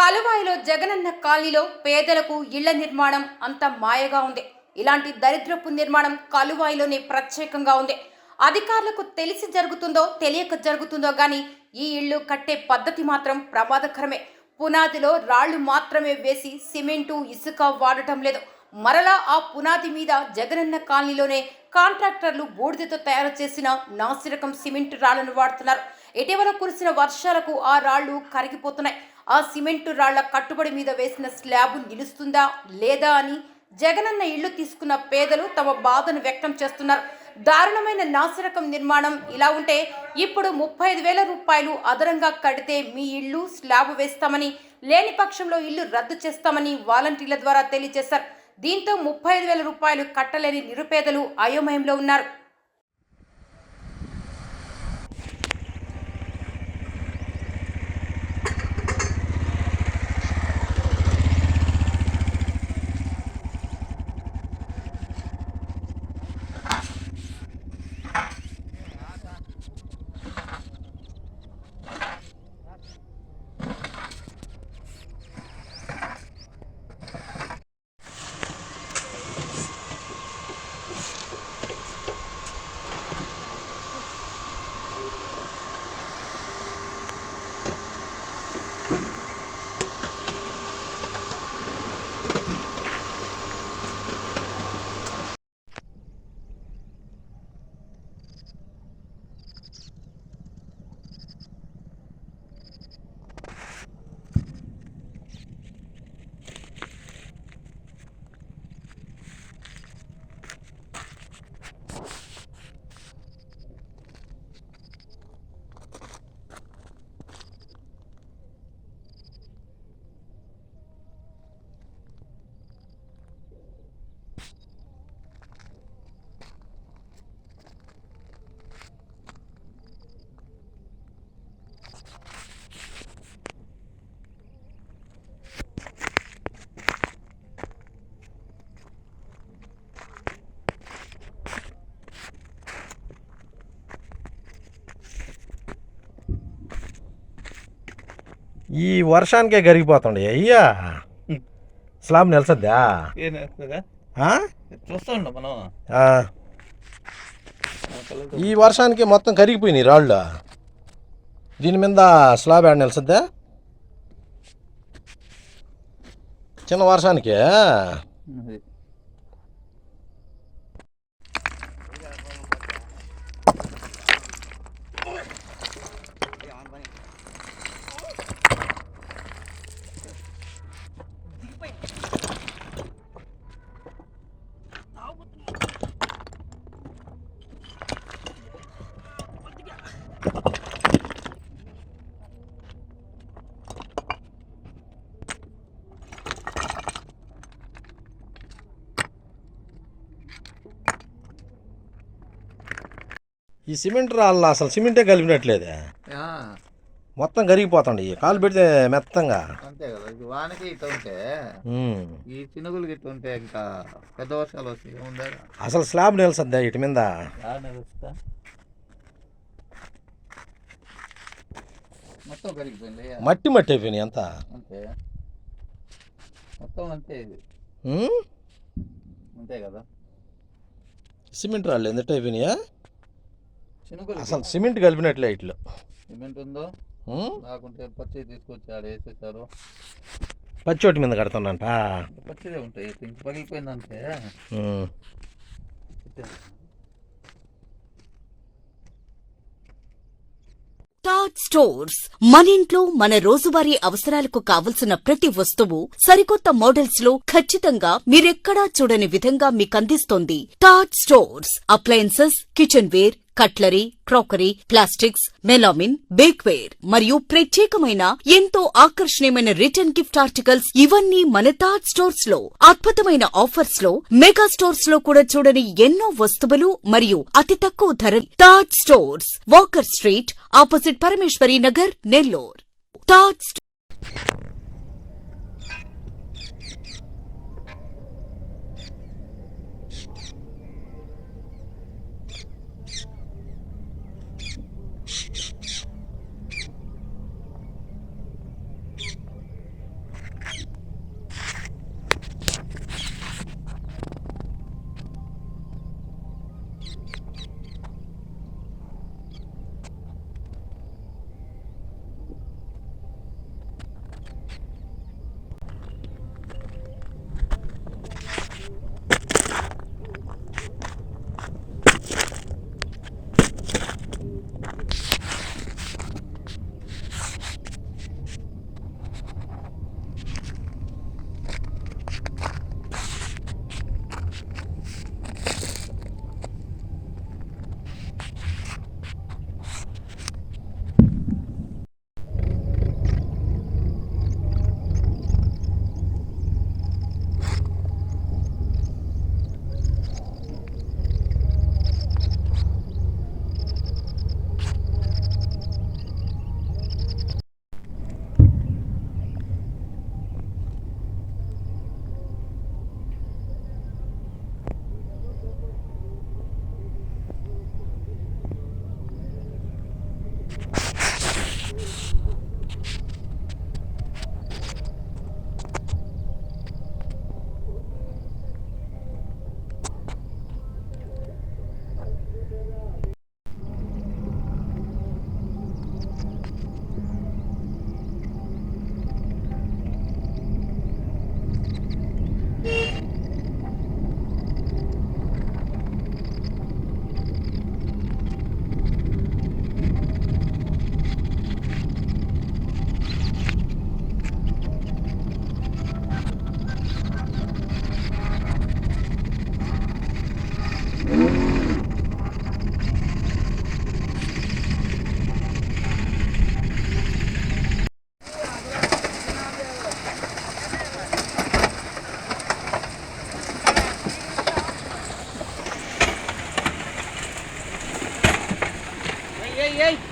కలువాయిలో జగనన్న కాలనీలో పేదలకు ఇళ్ళ నిర్మాణం అంత మాయగా ఉంది. ఇలాంటి దరిద్రపు నిర్మాణం కలువాయిలోనే ప్రత్యేకంగా ఉంది. అధికారులకు తెలిసి జరుగుతుందో తెలియక జరుగుతుందో కానీ ఈ ఇళ్ళు కట్టే పద్ధతి మాత్రం ప్రమాదకరమే. పునాదిలో రాళ్ళు మాత్రమే వేసి సిమెంటు ఇసుక వాడటం లేదు. మరలా ఆ పునాది మీద జగనన్న కాలనీలోనే కాంట్రాక్టర్లు బూడిదతో తయారు చేసిన నాసిరకం సిమెంట్ రాళ్ళను వాడుతున్నారు. ఇటీవల కురిసిన వర్షాలకు ఆ రాళ్ళు కరిగిపోతున్నాయి. ఆ సిమెంటు రాళ్ళ కట్టుబడి మీద వేసిన స్లాబ్ నిలుస్తుందా లేదా అని జగనన్న ఇళ్ళు తీసుకున్న పేదలు తమ బాధను వ్యక్తం చేస్తున్నారు. దారుణమైన నాసిరకం నిర్మాణం ఇలా ఉంటే ఇప్పుడు ముప్పై ఐదు వేల రూపాయలు అదనంగా కడితే మీ ఇల్లు స్లాబ్ వేస్తామని లేని పక్షంలో ఇల్లు రద్దు చేస్తామని వాలంటీర్ల ద్వారా తెలియజేశారు. దీంతో ముప్పై ఐదు వేల రూపాయలు కట్టలేని నిరుపేదలు అయోమయంలో ఉన్నారు. ఈ వర్షానికే కరిగిపోతుండే అయ్యా! స్లాబ్ నిలసద్దా మనం. ఈ వర్షానికి మొత్తం కరిగిపోయినాయి రాళ్ళు. దీని మీద స్లాబ్ యాడ్ నిలసద్దా చిన్న వర్షానికి? ఈ సిమెంట్ రాళ్ళు అసలు సిమెంటే కలిపినట్లేదే. మొత్తం కరిగిపోతుండే కాలు పెడితే మెత్తంగా. అంతే కదా ఇది వానకి ఇట్లా ఉంటే. ఈ చినుగులకి ఇట్లా ఉంటే ఇంకా పెద్ద వర్షాలు వస్తాయి అసలు స్లాబ్ నిలసద్దా ఇటు మీద? మొత్తం కరిగిపోయింది. మట్టి మట్టి అయిపోయినాయి అంతా. అంతే. మొత్తం అంతే ఇది? అంతే కదా. సిమెంట్ రాళ్ళు ఎందుకు అయిపోయినాయా? చినుగులు అసలు సిమెంట్ కలిపినట్లే ఇట్లు. సిమెంట్ ఉందో? లేకుంటే పచ్చి తీసుకొచ్చి ఆడ వేసేసారు పచ్చోటి మీద కడుతున్నంట పచ్చిదే ఉంటాయి ఇంక పగిలిపోయిందంటే. టాట్ స్టోర్స్ మన ఇంట్లో మన రోజువారీ అవసరాలకు కావలసిన ప్రతి వస్తువు సరికొత్త మోడల్స్లో ఖచ్చితంగా మీరెక్కడా చూడని విధంగా మీకందిస్తోంది taught stores appliances kitchenware cutlery crockery plastics melamine bakeware మరియు ప్రత్యేకమైన ఎంతో ఆకర్షణీయమైన రిటర్న్ గిఫ్ట్ ఆర్టికల్స్ ఇవన్నీ మన తాజ్ స్టోర్స్లో అద్భుతమైన ఆఫర్స్లో మెగా స్టోర్స్లో కూడా చూడని ఎన్నో వస్తువులు మరియు అతి తక్కువ ధర Taj stores walker street opposite Parameswari Nagar Nellore. Taj 48